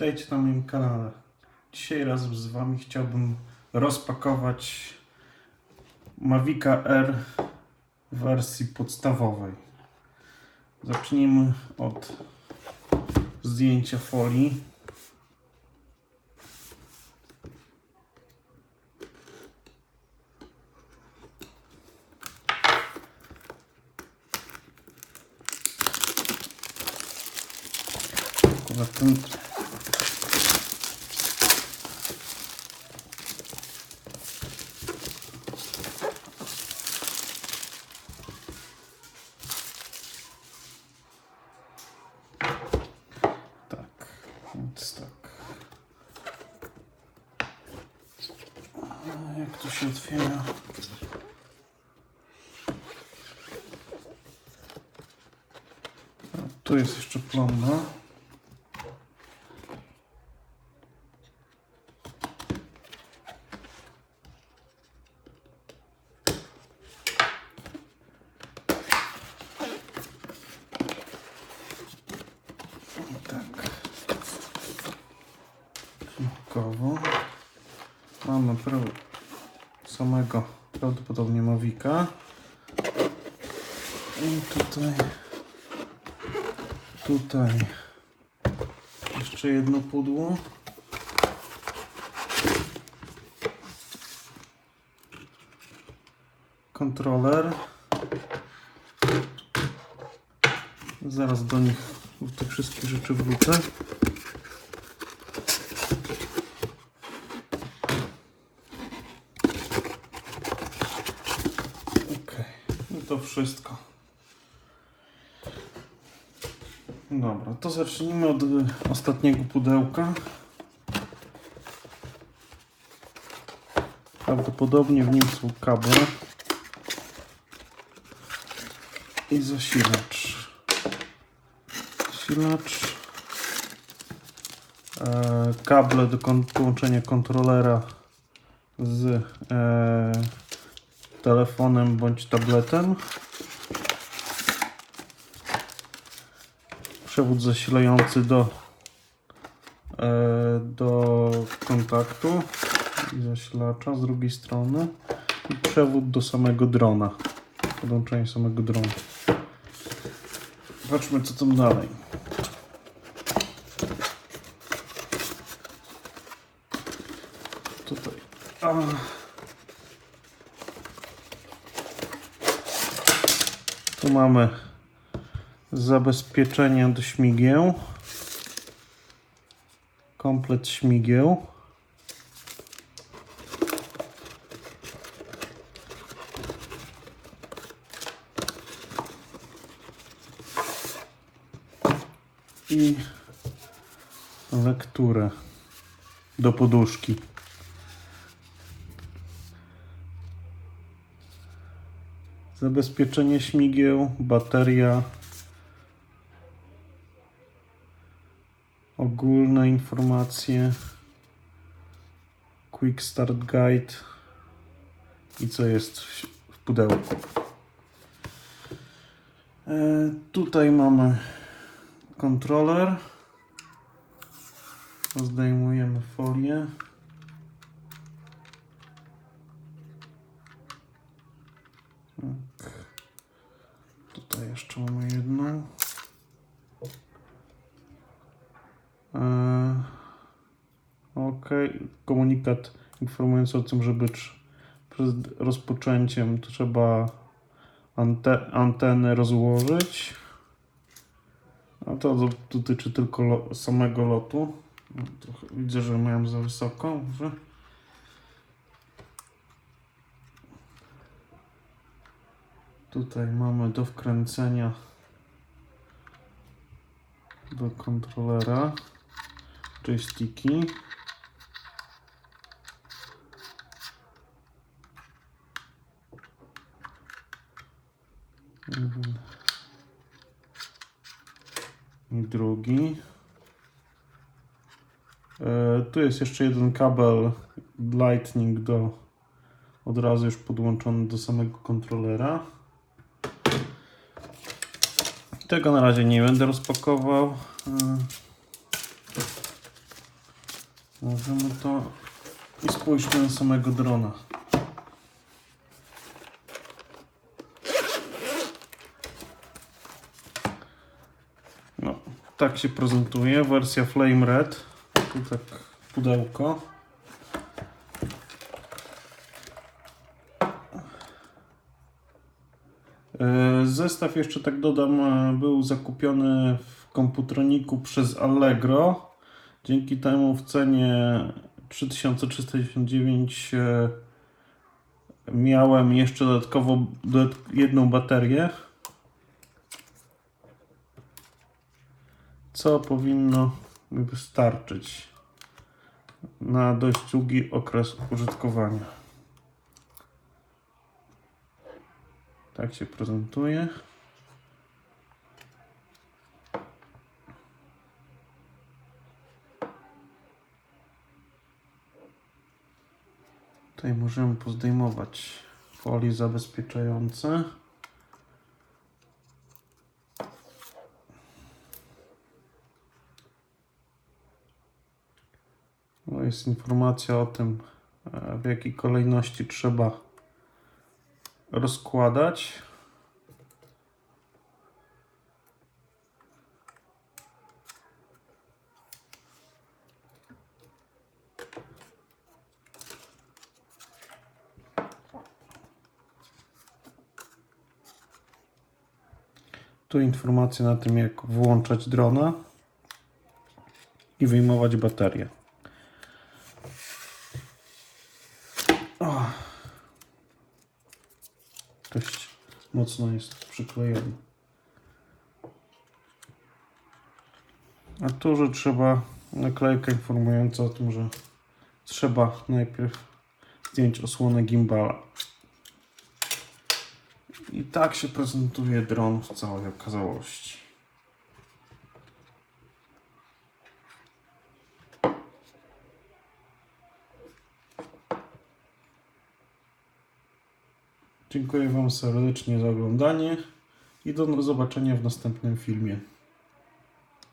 Witajcie na moim kanale. Dzisiaj razem z Wami chciałbym rozpakować Mavica R w wersji podstawowej. Zacznijmy od zdjęcia folii. Poza tym Tak, więc tak. A Jak to się otwiera? Tu jest jeszcze plomba. Tak. Mamy pra- samego prawdopodobnie Mavika. I tutaj tutaj jeszcze jedno pudło. Kontroler. Zaraz do nich, do tych wszystkich rzeczy wrócę. Okej, no to wszystko. Dobra, to zacznijmy od y, ostatniego pudełka. Prawdopodobnie w nim są kable i zasilacz. Zasilacz. E, kable do kon- połączenia kontrolera z e, telefonem bądź tabletem. Przewód zasilający do, e, do kontaktu zasilacza z drugiej strony i przewód do samego drona. Podłączenie samego drona. Zobaczmy co tam dalej. Tutaj. Tu mamy zabezpieczenie do śmigieł. Komplet śmigieł. I lekturę do poduszki. Zabezpieczenie śmigieł, bateria, ogólne informacje, Quick Start Guide i co jest w pudełku. E, tutaj mamy kontroler. Zdejmujemy folię. Jeszcze mamy jedną. Eee, ok, komunikat informujący o tym, że być przed rozpoczęciem trzeba ante, antenę rozłożyć. A to do- dotyczy tylko lo, samego lotu. No, Trochę, widzę, że miałem za wysoko. Może. Tutaj mamy do wkręcenia do kontrolera joysticki. Jeden. I drugi. E, tu jest jeszcze jeden kabel Lightning do od razu już podłączony do samego kontrolera. Tego na razie nie będę rozpakował. E, Możemy to i spójrzmy na samego drona. No, tak się prezentuje. Wersja Flame Red. Tu tak pudełko. Zestaw jeszcze tak dodam, e, był zakupiony w komputroniku przez Allegro. Dzięki temu w cenie 3399 e, miałem jeszcze dodatkowo dodat- jedną baterię. Co powinno wystarczyć na dość długi okres użytkowania. Tak się prezentuje. Tutaj możemy pozdejmować folie zabezpieczające. No jest informacja o tym, e, w jakiej kolejności trzeba rozkładać. Tu informacja na tym, jak włączać drona i wyjmować baterię. O. Dość mocno jest przyklejony. A tu, że trzeba naklejka informująca o tym, że trzeba najpierw zdjąć osłonę gimbala. I tak się prezentuje dron w całej okazałości. Dziękuję Wam serdecznie za oglądanie i do zobaczenia w następnym filmie.